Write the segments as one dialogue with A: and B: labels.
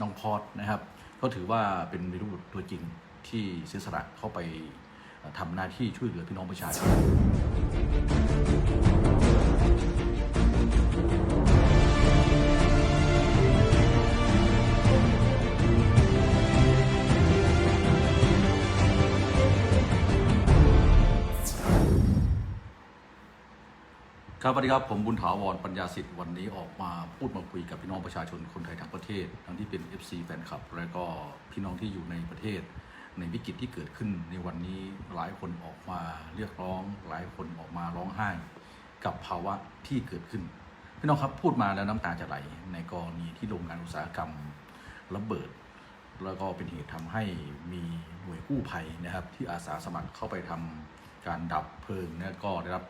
A: น้องพอดนะครับ ก็ถือว่าเป็นวีรบุรุษตัวจริงที่เสียสละเข้าไปทำหน้าที่ช่วยเหลือพี่น้องประชาชน ครับสวัสดีครับ ผมบุญถาวรปัญญาสิทธิ์วันนี้ออกมาพูดมาคุยกับพี่น้องประชาชนคนไทยทั้งประเทศ ทั้งที่เป็น FC แฟนคลับ และก็พี่น้องที่อยู่ในประเทศ ในวิกฤตที่เกิดขึ้นในวันนี้หลายคนออกมาเรียกร้อง หลายคนออกมาร้องไห้ กับภาวะที่เกิดขึ้น พี่น้องครับพูดมาแล้วน้ำตาจะไหลในกรณีที่โรงงานอุตสาหกรรมระเบิด แล้วก็เป็นเหตุทำให้มีหน่วยกู้ภัยนะครับ ที่อาสาสมัครเข้าไปทำการดับเพลิงนะก็ได้รับ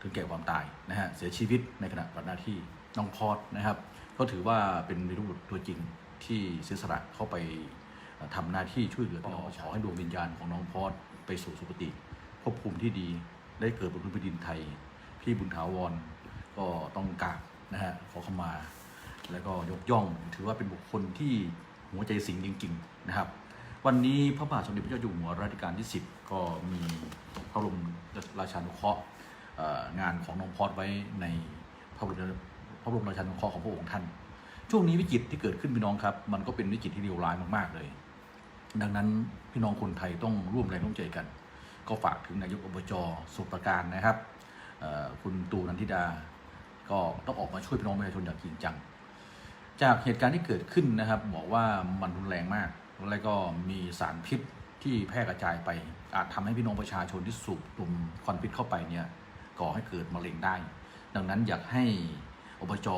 A: ถึงแก่ความตายนะฮะเสียชีวิตในขณะปฏิบัติหน้าที่น้องพอดนะครับ ก็ถือว่าเป็นวีรบุรุษตัวจริงที่เสียสละเข้าไปเอ่อทำหน้าที่ช่วยเหลือพี่น้องขอให้ดวงวิญญาณของน้องพอดไปสู่สุคติภพภูมิที่ดีได้เกิดบนพื้นแผ่นดินไทย พี่บุญถาวรก็ต้องกราบนะฮะขอเข้ามา แล้วก็ยกย่องถือว่าเป็นบุคคลที่หัวใจสิงจริงๆนะครับ วันนี้พระบาทสมเด็จพระเจ้าอยู่หัวรัชกาลที่ 10 ก็มีพระบรมราชานุเคราะห์ งานของน้องพอดไว้ในพระบรมพระบรมราชานุเคราะห์ของพระองค์ท่าน ช่วงนี้วิกฤตที่เกิดขึ้นพี่น้องครับ มันก็เป็นวิกฤตที่เลวร้ายมากๆเลย ดังนั้นพี่น้องคนไทยต้องร่วมแรงร่วมใจกัน ก็ฝากถึงนายกอบจสุประการนะครับคุณตูนันทิดา ก็ต้องออกมาช่วยพี่น้องประชาชนอย่างจริงจัง จากเหตุการณ์ที่เกิดขึ้นนะครับบอกว่ามันรุนแรงมาก แล้วก็มีสารพิษที่แพร่กระจายไป อาจทำให้พี่น้องประชาชนที่สูบดมควันพิษเข้าไปเนี่ย ก่อให้เกิดมะเร็งได้ ดังนั้นอยากให้อบจ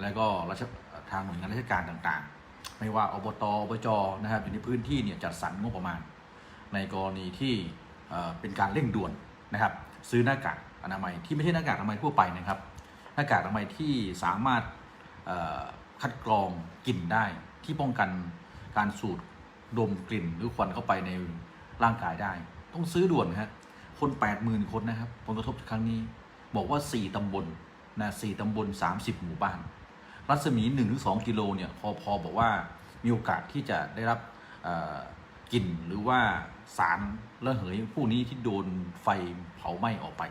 A: และก็รัชทางหน่วยงานราชการต่างๆ ไม่ว่าอบตอบจนะครับอยู่ในพื้นที่เนี่ยจัดสรรงบประมาณ ในกรณีที่เป็นการเร่งด่วนนะครับ ซื้อหน้ากากอนามัยที่ไม่ใช่หน้ากากอนามัยทั่วไปนะครับ หน้ากากอนามัยที่สามารถคัดกรองกลิ่นได้ที่ป้องกันการสูดดมกลิ่นหรือควันเข้าไปในร่างกายได้ ต้องซื้อด่วนนะฮะ คน 80,000 คนนะครับผลกระทบครั้งนี้บอกว่า 4 ตำบลนะ4ตำบล 30 หมู่บ้าน รัศมี 1-2 กิโลเนี่ยพอพอบอกว่ามีโอกาสที่จะได้รับกลิ่นหรือว่าสารระเหยผู้นี้ที่โดนไฟเผาไหม้ออกไป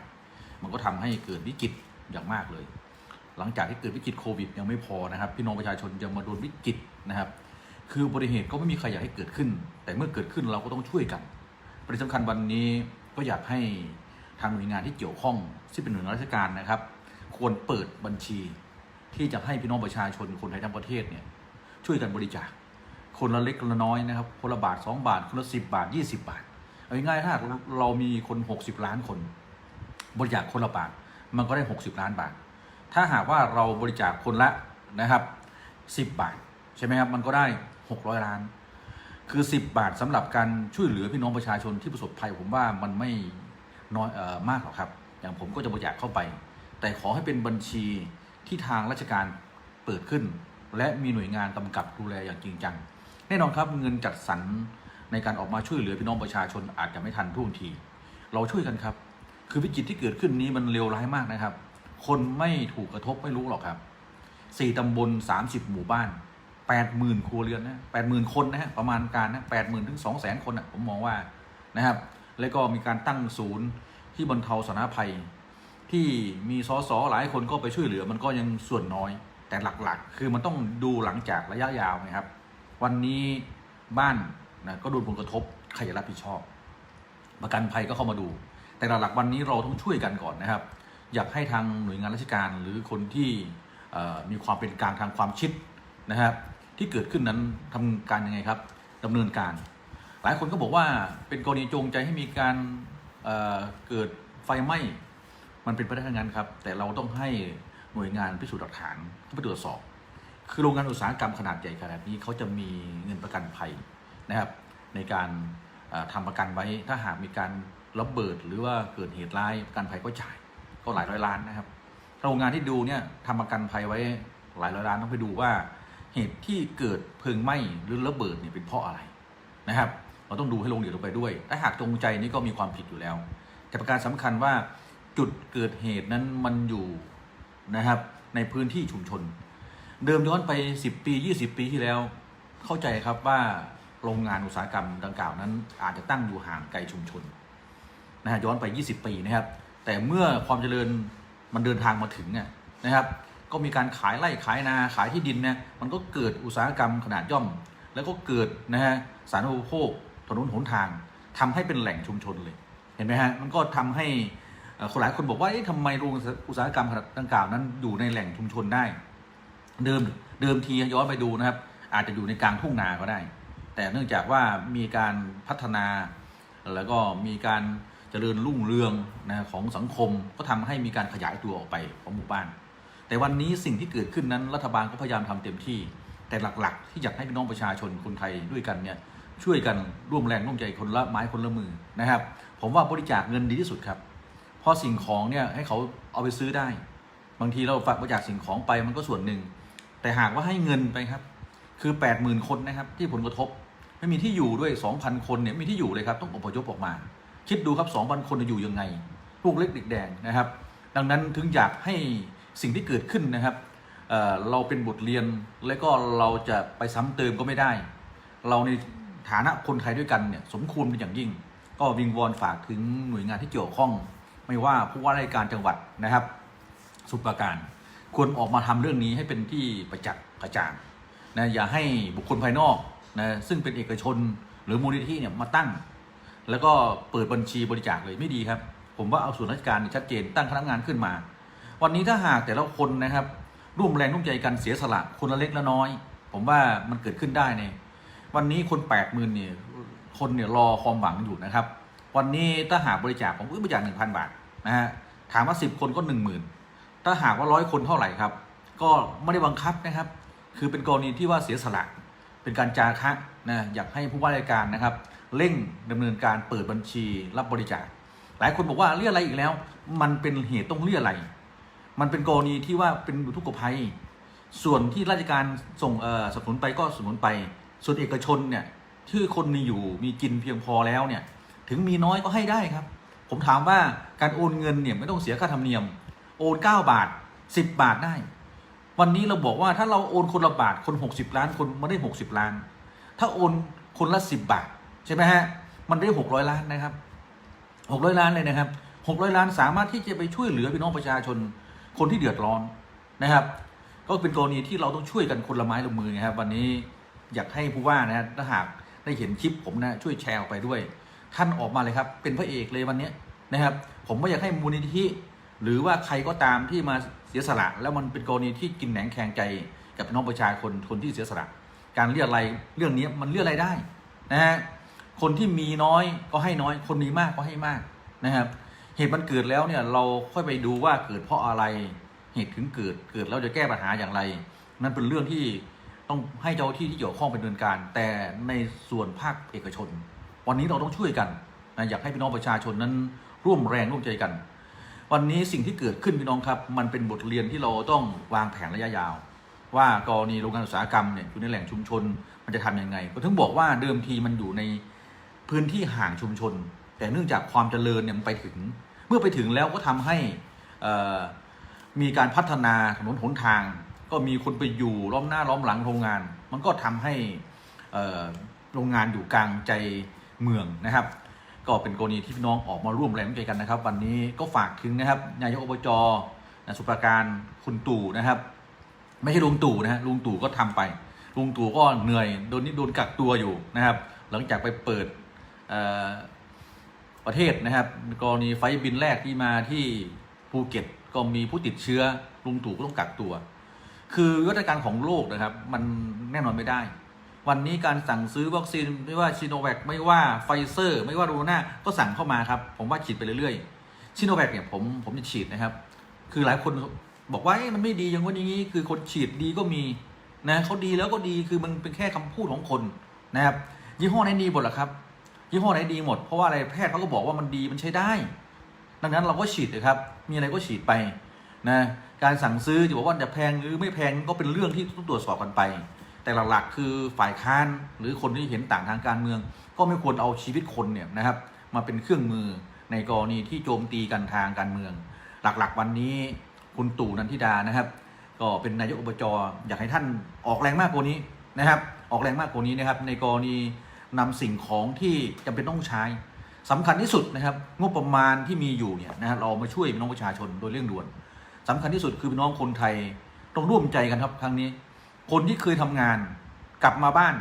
A: มันก็ทำให้เกิดวิกฤตอย่างมากเลย หลังจากที่เกิดวิกฤตโควิดยังไม่พอนะครับ พี่น้องประชาชนยังมาโดนวิกฤตนะครับ คืออุบัติเหตุก็ไม่มีใครอยากให้เกิดขึ้น แต่เมื่อเกิดขึ้นเราก็ต้องช่วยกันประเด็นสำคัญวันนี้ ก็อยากให้ทางหน่วยงานที่เกี่ยวข้องที่เป็นหน่วยงานราชการนะครับ ควรเปิดบัญชีที่จะให้พี่น้องประชาชนคนไทยทั้งประเทศเนี่ยช่วยกันบริจาค คนละเล็กคนละน้อยนะครับ คนละบาท 2 บาท คนละ 10 บาท 20 บาท เอาง่ายๆถ้าเรามีคน 60 ล้านคน บริจาคคนละบาท มันก็ได้ 60 ล้านบาท ถ้าหากว่าเราบริจาคคนละนะครับ 10 บาท ใช่ไหมครับ มันก็ได้ 600 ล้าน คือ 10 บาทสำหรับการช่วยเหลือพี่น้องประชาชนที่ประสบภัยผมว่ามันไม่น้อยเออมากหรอกครับ อย่างผมก็จะบริจาคเข้าไป แต่ขอให้เป็นบัญชีที่ทางราชการเปิดขึ้น และมีหน่วยงานกำกับดูแลอย่างจริงจัง แน่นอนครับเงินจัดสรรในการออกมาช่วยเหลือพี่น้องประชาชนอาจจะไม่ทันท่วงที เราช่วยกันครับ คือวิกฤตที่เกิดขึ้นนี้มันเลวร้ายมากนะครับ คนไม่ถูกกระทบไม่รู้หรอกครับสี่ตำบลสามสิบหมู่บ้าน แปดหมื่นครัวเรือนนะแปดหมื่นคนนะฮะประมาณการนะแปดหมื่นถึงสองแสนคนนะผมมองว่านะครับ แล้วก็มีการตั้งศูนย์ที่บรรเทาสาธารณภัย ที่มีสสหลายคนก็ไปช่วยเหลือมันก็ยังส่วนน้อย แต่หลักๆ คือมันต้องดูหลังจากระยะยาวนะครับ วันนี้บ้านนะก็โดนผลกระทบใครจะรับผิดชอบ ประกันภัยก็เข้ามาดู แต่หลักๆวันนี้เราต้องช่วยกันก่อนนะครับ อยากให้ทางหน่วยงานราชการหรือคนที่มีความเป็นกลางทางความคิดนะครับ ที่เกิดขึ้นนั้นทำการยังไงครับดำเนินการ หลายคนก็บอกว่าเป็นกรณีจงใจให้มีการเเกิดไฟไหม้มันเป็นไปได้ทั้งนั้นครับ แต่เราต้องให้หน่วยงานพิสูจน์หลักฐานเข้าไปตรวจสอบ คือโรงงานอุตสาหกรรมขนาดใหญ่ขนาดนี้เขาจะมีเงินประกันภัยนะครับในการเอ่อทำประกันไว้ถ้าหากมีการระเบิดหรือว่าเกิดเหตุร้ายประกันภัยก็จ่ายก็หลายร้อยล้านนะครับถ้าโรงงานที่ดูเนี่ยทำประกันภัยไว้หลายร้อยล้านต้องไปดูว่า เหตุที่เกิดเพลิงไหม้หรือระเบิดเนี่ยเป็นเพราะอะไรนะครับ เราต้องดูให้ลงเอียดลงไปด้วย ถ้าหากจงใจนี่ก็มีความผิดอยู่แล้ว แต่ประการสำคัญว่าจุดเกิดเหตุนั้นมันอยู่นะครับในพื้นที่ชุมชน เดิมย้อนไป 10 ปี 20 ปีที่แล้ว เข้าใจครับว่าโรงงานอุตสาหกรรมดังกล่าวนั้น อาจจะตั้งอยู่ห่างไกลชุมชนนะฮะย้อนไป 20 ปีนะครับ แต่เมื่อความเจริญมันเดินทางมาถึงเนี่ยนะครับ ก็มีการขายไร่ขายนาขายที่ดินเนี่ยมันก็เกิดอุตสาหกรรมขนาดย่อม แล้วก็เกิดนะฮะสาธารณูปโภคถนนหนทางทำให้เป็นแหล่งชุมชนเลยเห็นไหมฮะมันก็ทำให้คนหลายคนบอกว่าเอ๊ะทำไมโรงอุตสาหกรรมดังกล่าวนั้นอยู่ในแหล่งชุมชนได้ เดิมเดิมทีย้อนไปดูนะครับ อาจจะอยู่ในกลางทุ่งนาก็ได้ แต่เนื่องจากว่ามีการพัฒนา แล้วก็มีการเจริญรุ่งเรืองนะของสังคมก็ทำให้มีการขยายตัวออกไปของหมู่บ้าน แต่วันนี้สิ่งที่เกิดขึ้นนั้นรัฐบาลก็พยายามทำเต็มที่ แต่หลักๆ ที่อยากให้พี่น้องประชาชนคนไทยด้วยกันเนี่ยช่วยกันร่วมแรงร่วมใจคนละไม้คนละมือนะครับ ผมว่าบริจาคเงินดีที่สุดครับเพราะสิ่งของเนี่ยให้เขาเอาไปซื้อได้ บางทีเราฝากบริจาคสิ่งของไปมันก็ส่วนหนึ่ง แต่หากว่าให้เงินไปครับ คือ 8 0,000 คนนะครับที่ผลกระทบ ไม่มีที่อยู่ด้วย 2,000 คนเนี่ยไม่มีที่อยู่เลยครับต้องอพยพออกมา คิดดูครับ 2,000 คนจะอยู่ยังไงลูกเล็กเด็กแดงนะครับ ดังนั้นถึงอยากให้ สิ่งที่เกิดขึ้นนะครับเเราเป็นบทเรียนและก็เราจะไปซ้ำเติมก็ไม่ได้ เราในฐานะคนไทยด้วยกันเนี่ยสมควรเป็นอย่างยิ่ง ก็วิงวอนฝากถึงหน่วยงานที่เกี่ยวข้อง ไม่ว่าผู้ว่าราชการจังหวัดนะครับ สุปราการควรออกมาทำเรื่องนี้ให้เป็นที่ประจักษ์กระจ่างนะอย่าให้บุคคลภายนอกนะซึ่งเป็นเอกชนหรือมูลนิธิเนี่ยมาตั้ง แล้วก็เปิดบัญชีบริจาคเลยไม่ดีครับ ผมว่าเอาส่วนราชการชัดเจนตั้งคณะทำงานขึ้นมา วันนี้ถ้าหากแต่ละคนนะครับ ร่วมแรงร่วมใจกันเสียสละคนละเล็กละน้อย ผมว่ามันเกิดขึ้นได้เนี่ยวันนี้คนแปดหมื่นเนี่ยคนเนี่ยรอความหวังอยู่นะครับ วันนี้ถ้าหากบริจาคผมบริจาคหนึ่งพันบาทนะฮะถามว่าสิบคนก็หนึ่งหมื่นถ้าหากว่าร้อยคนเท่าไหร่ครับ ก็ไม่ได้บังคับนะครับ คือเป็นกรณีที่ว่าเสียสละเป็นการจาคะนะอยากให้ผู้ว่าราชการนะครับ เร่งดำเนินการเปิดบัญชีรับบริจาค หลายคนบอกว่าเรียอะไรอีกแล้ว มันเป็นเหตุต้องเรียอะไร มันเป็นกรณีที่ว่าเป็นอุทุกภัย ส่วนที่ราชการส่งเอ่อสนับสนุนไปก็สนับสนุนไป ส่วนเอกชนเนี่ยที่คนมีอยู่มีกินเพียงพอแล้วเนี่ย ถึงมีน้อยก็ให้ได้ครับ ผมถามว่าการโอนเงินเนี่ยไม่ต้องเสียค่าธรรมเนียม โอน 9 บาท 10 บาทได้ วันนี้เราบอกว่าถ้าเราโอนคนละบาทคน 60 ล้านคนมาได้ 60 ล้าน ถ้าโอนคนละ 10 บาท ใช่ไหมฮะ มันได้ 600 ล้านนะครับ 600 ล้านเลยนะครับ 600 ล้านสามารถที่จะไปช่วยเหลือพี่น้องประชาชน คนที่เดือดร้อนนะครับ ก็เป็นกรณีที่เราต้องช่วยกันคนละไม้ละมือนะครับ วันนี้อยากให้ผู้ว่านะฮะถ้าหากได้เห็นคลิปผมนะช่วยแชร์ออกไปด้วย ท่านออกมาเลยครับ เป็นพระเอกเลยวันนี้นะครับ ผมไม่อยากให้มูลนิธิหรือว่าใครก็ตามที่มาเสียสละ แล้วมันเป็นกรณีที่กินแหนงแคงใจกับน้องประชาชนคนที่เสียสละ การเรียอะไรเรื่องนี้มันเรียอะไรได้นะฮะคนที่มีน้อยก็ให้น้อย คนมีมากก็ให้มากนะครับ เหตุมันเกิดแล้วเนี่ยเราค่อยไปดูว่าเกิดเพราะอะไร เหตุถึงเกิดเกิดแล้วจะแก้ปัญหาอย่างไร นั่นเป็นเรื่องที่ต้องให้เจ้าที่ที่เกี่ยวข้องเป็นดำเนินการ แต่ในส่วนภาคเอกชน วันนี้เราต้องช่วยกันนะอยากให้พี่น้องประชาชนนั้นร่วมแรงร่วมใจกัน วันนี้สิ่งที่เกิดขึ้นพี่น้องครับ มันเป็นบทเรียนที่เราต้องวางแผนระยะยาว ว่ากรณีโรงงานอุตสาหกรรมเนี่ยอยู่ในแหล่งชุมชนมันจะทำยังไงก็ถึงบอกว่าเดิมทีมันอยู่ในพื้นที่ห่างชุมชน แต่เนื่องจากความเจริญเนี่ยมันไปถึง เมื่อไปถึงแล้วก็ทำให้มีการพัฒนาถนนหนทาง ก็มีคนไปอยู่ล้อมหน้าล้อมหลังโรงงาน มันก็ทำให้โรงงานอยู่กลางใจเมืองนะครับ ก็เป็นกรณีที่พี่น้องออกมาร่วมแรงมใจกันนะครับ วันนี้ก็ฝากถึงนะครับนายกอบจนะสุปราการคุณตู่นะครับ ไม่ใช่ลุงตู่นะฮะลุงตู่ก็ทำไปลุงตู่ก็เหนื่อยโดนนี่โดนกักตัวอยู่นะครับ หลังจากไปเปิด ประเทศนะครับ กรณีไฟบินแรกที่มาที่ภูเก็ตก็มีผู้ติดเชื้อลุงตู่ก็ต้องกักตัว คือวัฒนการของโลกนะครับ มันแน่นอนไม่ได้ วันนี้การสั่งซื้อวัคซีนไม่ว่าชิโนแวคไม่ว่าไฟเซอร์ ไม่ว่าโรนาก็สั่งเข้ามาครับ ผมว่าฉีดไปเรื่อยๆชิโนแวคเนี่ยผมผมจะฉีดนะครับ คือหลายคนบอกว่ามันไม่ดีอย่างว่าอย่างนี้ คือคนฉีดดีก็มีนะเขาดีแล้วก็ดีคือมันเป็นแค่คำพูดของคนนะครับยี่ห้อไหนดีหมดหรอครับ ยี่ห้อไหนดีหมด เพราะว่าอะไรแพทย์เขาก็บอกว่ามันดีมันใช้ได้ ดังนั้นเราก็ฉีดเลยครับ มีอะไรก็ฉีดไปนะการสั่งซื้อจะบอกว่าจะแพงหรือไม่แพงก็เป็นเรื่องที่ต้องตรวจสอบกันไป แต่หลักๆ คือฝ่ายค้านหรือคนที่เห็นต่างทางการเมือง ก็ไม่ควรเอาชีวิตคนเนี่ยนะครับ มาเป็นเครื่องมือในกรณีที่โจมตีกันทางการเมือง หลักๆ วันนี้คุณตู่นันทิดานะครับ ก็เป็นนายกอบจอยากให้ท่านออกแรงมากกว่านี้นะครับ ออกแรงมากกว่านี้นะครับ ในกรณี นำสิ่งของที่จำเป็นต้องใช้สำคัญที่สุดนะครับ งบประมาณที่มีอยู่เนี่ยนะฮะเรามาช่วยพี่น้องประชาชนโดยเร่งด่วนสำคัญที่สุดคือพี่น้องคนไทยต้องร่วมใจกันครับครั้งนี้ คนที่เคยทำงานกลับมาบ้าน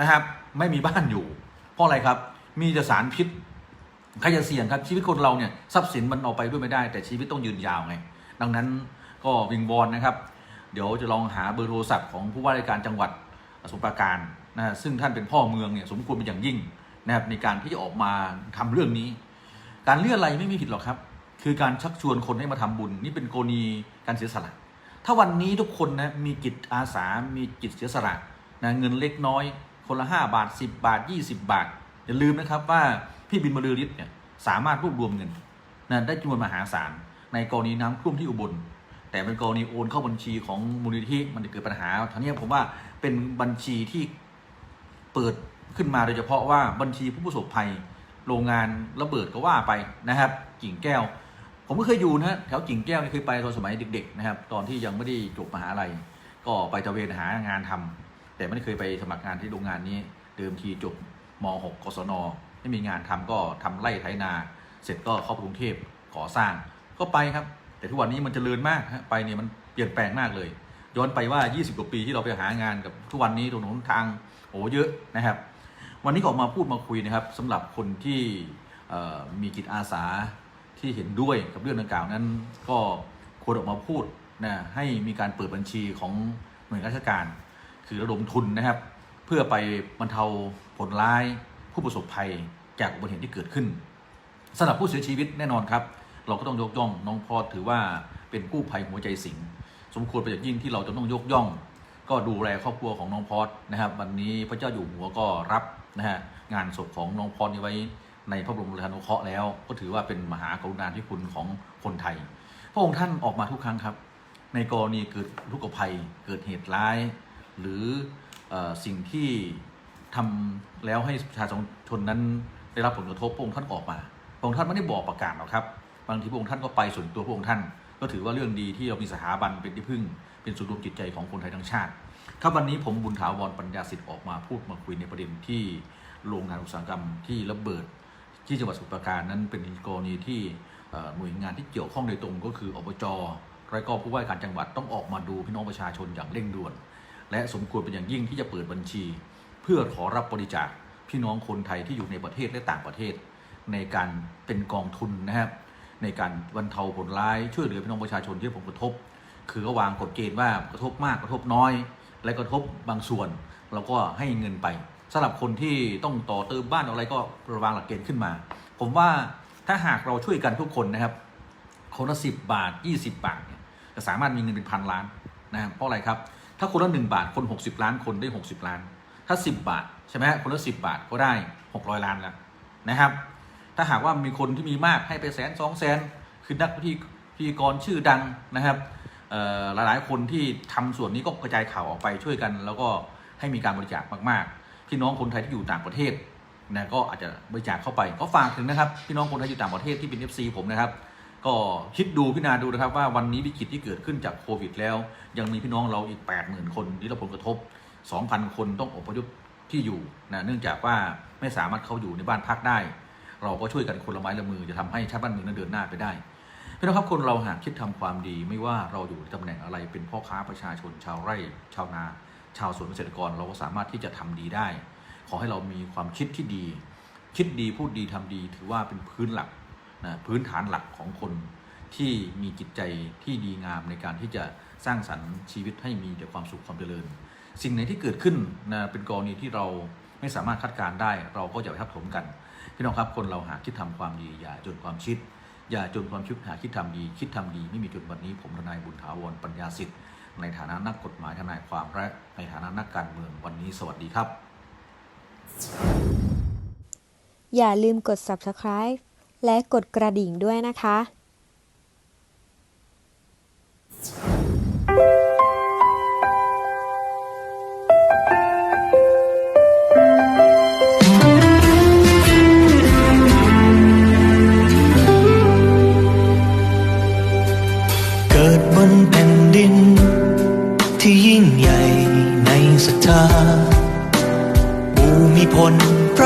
A: นะครับ ไม่มีบ้านอยู่ เพราะอะไรครับ มีแต่สารพิษใครจะเสี่ยงครับชีวิตคนเราเนี่ยทรัพย์สินมันเอาไปด้วยไม่ได้ แต่ชีวิตต้องยืนยาวไง ดังนั้นก็วิงวอนนะครับ เดี๋ยวจะลองหาเบอร์โทรศัพท์ของผู้ว่าราชการจังหวัดสมุพรปราการ นะซึ่งท่านเป็นพ่อเมืองเนี่ยสมควรเป็นอย่างยิ่งนะครับในการที่จะออกมาทำเรื่องนี้ การเลื่อนอะไรไม่มีผิดหรอกครับ คือการชักชวนคนให้มาทำบุญ นี่เป็นกรณีการเสียสละ ถ้าวันนี้ทุกคนนะมีจิตอาสา มีจิตเสียสละนะเงินเล็กน้อย คนละ 5 บาท 10 บาท 20 บาท อย่าลืมนะครับว่าพี่บินบรรลือฤทธิ์เนี่ยสามารถรวบรวมเงินนะได้จำนวนมหาศาลในกรณีน้ำท่วมที่อุบลแต่เป็นกรณีโอนเข้าบัญชีของมูลนิธิมันจะเกิดปัญหาทั้งนี้ผมว่าเป็นบัญชีที่ เปิดขึ้นมาโดยเฉพาะว่าบัญชีผู้ประสบภัย โรงงานระเบิดก็ว่าไปนะครับ กิ่งแก้ว ผมก็เคยอยู่นะแถวกิ่งแก้วนี่เคยไปตอนสมัยเด็ก ๆ นะครับ ตอนที่ยังไม่ได้จบมหาลัย ก็ไปตะเวนหางานทำแต่ไม่เคยไปสมัครงานที่โรงงานนี้ เดิมทีจบม .6 กศนไม่มีงานทำก็ทำไร่ไถนา เสร็จก็เข้ากรุงเทพก่อสร้างก็ไปครับ แต่ทุกวันนี้มันเจริญมากไปเนี่ยมันเปลี่ยนแปลงมากเลย ย้อนไปว่า 20 กว่าปีที่เราไปหางานกับทุกวันนี้ถนนทาง อ้เยอะนะครับ วันนี้ก็ออกมาพูดมาคุยนะครับสำหรับคนที่มีจิตอาสาที่เห็นด้วยกับเรื่องดังกล่าวนั้น ก็ควรออกมาพูดนะให้มีการเปิดบัญชีของหน่วยงานราชการ คือระดมทุนนะครับ เพื่อไปบรรเทาผลร้ายผู้ประสบภัยจากอุบัติเหตุที่เกิดขึ้นสำหรับผู้เสียชีวิตแน่นอนครับ เราก็ต้องยกย่องน้องพอดถือว่าเป็นกู้ภัยหัวใจสิงสมควรเป็นอย่างยิ่งที่เราจะต้องยกย่อง ก็ดูแลครอบครัวของน้องพอดนะครับ วันนี้พระเจ้าอยู่หัวก็รับนะฮะงานศพของน้องพอดนี้ไว้ในพระบรมราชานุเคราะห์แล้ว ก็ถือว่าเป็นมหากรุณาธิคุณของคนไทย พระองค์ท่านออกมาทุกครั้งครับ ในกรณีเกิดทุกขภัยเกิดเหตุร้าย หรืออสิ่งที่ทำแล้วให้ประชาชนนั้นได้รับผลกระทบพระองค์ท่านออกมาพระองค์ท่านไม่ได้บอกประกาศหรอกครับ บางทีพระองค์ท่านก็ไปส่วนตัวพระองค์ท่าน ก็ถือว่าเรื่องดีที่เรามีสถาบันเป็นที่พึ่ง เป็นศูนย์รวมจิตใจของคนไทยทั้งชาติ ครับวันนี้ผมบุญถาวรปัญญาสิทธิ์ออกมาพูดมาคุยในประเด็นที่โรงงานอุตสาหกรรมที่ระเบิดที่จังหวัดสุพรราการนั้นเป็นกรณีที่หน่วยงานที่เกี่ยวข้องโดยตรงก็คืออบจและก็ผู้ว่าการจังหวัดต้องออกมาดูพี่น้องประชาชนอย่างเร่งด่วน และสมควรเป็นอย่างยิ่งที่จะเปิดบัญชี เพื่อขอรับบริจาคพี่น้องคนไทยที่อยู่ในประเทศและต่างประเทศ ในการเป็นกองทุนนะครับ ในการบรรเทาผลร้ายช่วยเหลือพี่น้องประชาชนที่ผลกระทบ คือก็วางกฎเกณฑ์ว่ากระทบมากกระทบน้อย และกระทบบางส่วน เราก็ให้เงินไปสำหรับคนที่ต้องต่อเติมบ้านอะไรก็ระวางหลักเกณฑ์ขึ้นมา ผมว่าถ้าหากเราช่วยกันทุกคนนะครับคนละสิบบาท 20 บาทเนี่ยจะสามารถมีเงินเป็นพันล้านนะครับเพราะอะไรครับถ้าคนละหนึ่งบาทคน 60 ล้านคนได้ 60 ล้าน ถ้า 10 บาท ใช่ไหมคนละ 10 บาทก็ได้ 600 ล้านแล้วนะครับ ถ้าหากว่ามีคนที่มีมากให้ไปแสนสองแสนคือนักพิธีกรชื่อดังนะครับหลายๆ คนที่ทำส่วนนี้ก็กระจายข่าวออกไปช่วยกัน แล้วก็ให้มีการบริจาคมากๆ พี่น้องคนไทยที่อยู่ต่างประเทศนะก็อาจจะบริจาคเข้าไปก็ฝากถึงนะครับพี่น้องคนไทยอยู่ต่างประเทศที่เป็น FC ผมนะครับ ก็คิดดูพิจารณาดูนะครับ ว่าวันนี้วิกฤตที่เกิดขึ้นจากโควิด แล้ว ยังมีพี่น้องเราอีก 80,000 คนที่รับผลกระทบ 2,000 คนต้องอพยพที่อยู่นะเนื่องจากว่าไม่สามารถเข้าอยู่ในบ้านพักได้ เราก็ช่วยกันคนละไม้ละมือจะทำให้ชาติบ้านเมืองนั้นเดินหน้าไปได้พี่น้องครับคนเราหากคิดทำความดีไม่ว่าเราอยู่ในตำแหน่งอะไรเป็นพ่อค้าประชาชนชาวไร่ ชาวนา ชาวสวนเกษตรกรเราก็สามารถที่จะทำดีได้ ขอให้เรามีความคิดที่ดี คิดดีพูดดีทำดี ถือว่าเป็นพื้นหลักนะพื้นฐานหลักของคนที่มีจิตใจที่ดีงามในการที่จะสร้างสรรค์ชีวิตให้มีแต่ความสุขความเจริญ สิ่งไหนที่เกิดขึ้นนะเป็นกรณีที่เราไม่สามารถคาดการได้ เราก็อย่าไปทับถมกัน พี่น้องครับคนเราหาคิดทำความดีอย่าจนความคิด อย่าจนความคิดหาคิดทำดี คิดทำดีไม่มีจนวันนี้ ผมทนายบุญถาวรปัญญาสิทธิ์ในฐานะนักกฎหมายทนายความและในฐานะนักการเมืองวันนี้สวัสดีครับ
B: อย่าลืมกด subscribe และกดกระดิ่งด้วยนะคะ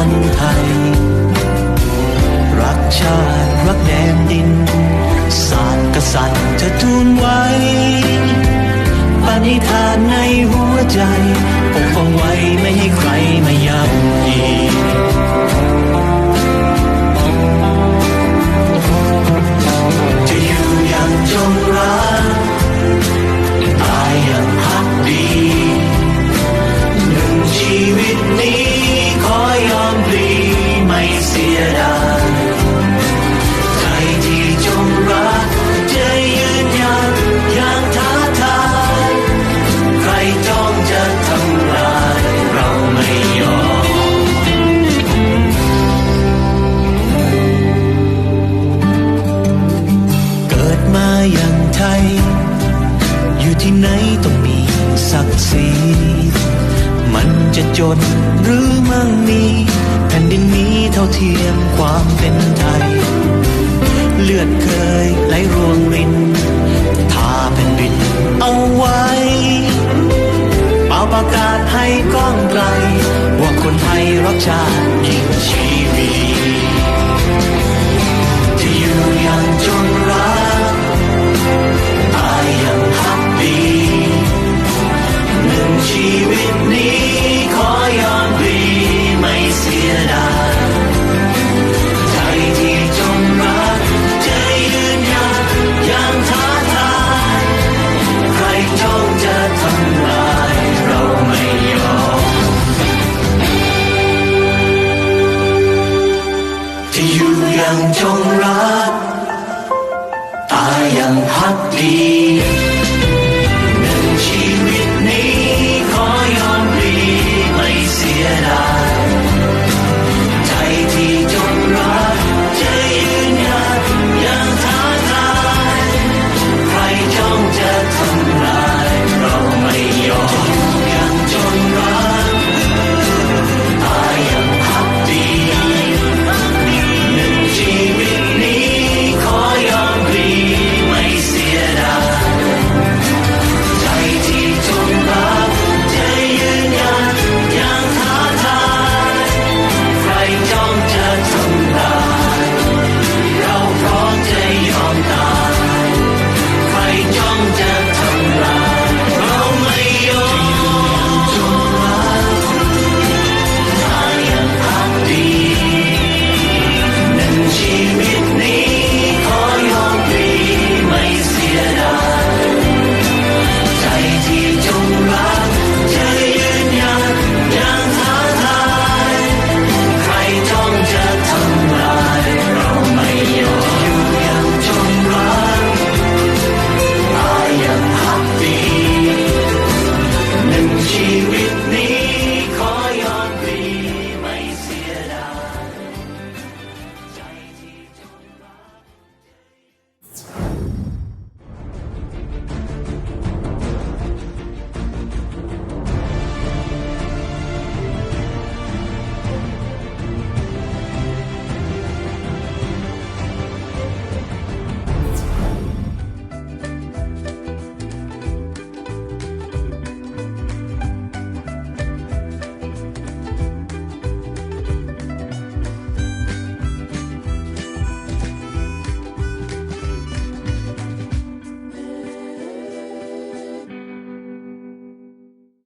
C: คนไทย รักชาติรักแดนดิน ศาสตร์กษัตริย์จะทูลไว้ ปณิธานในหัวใจ ปกป้องไว้ไม่ให้ใครมาย่ำ ที่ไหนต้องมีศักดิ์ศรีมันจะจนหรือมั่งมี แผ่นดินนี้เท่าเทียมความเป็นไทย เลือดเคยไหลรวงรินทาแผ่นดินเอาไว้เป่าประกาศให้ก้องไกล ว่าคนไทยรักชาติยิ่งชีวีจะอยู่อย่างจงรักตายอย่างพักดีหนึ่ง ชีวิตนี้ขอยอม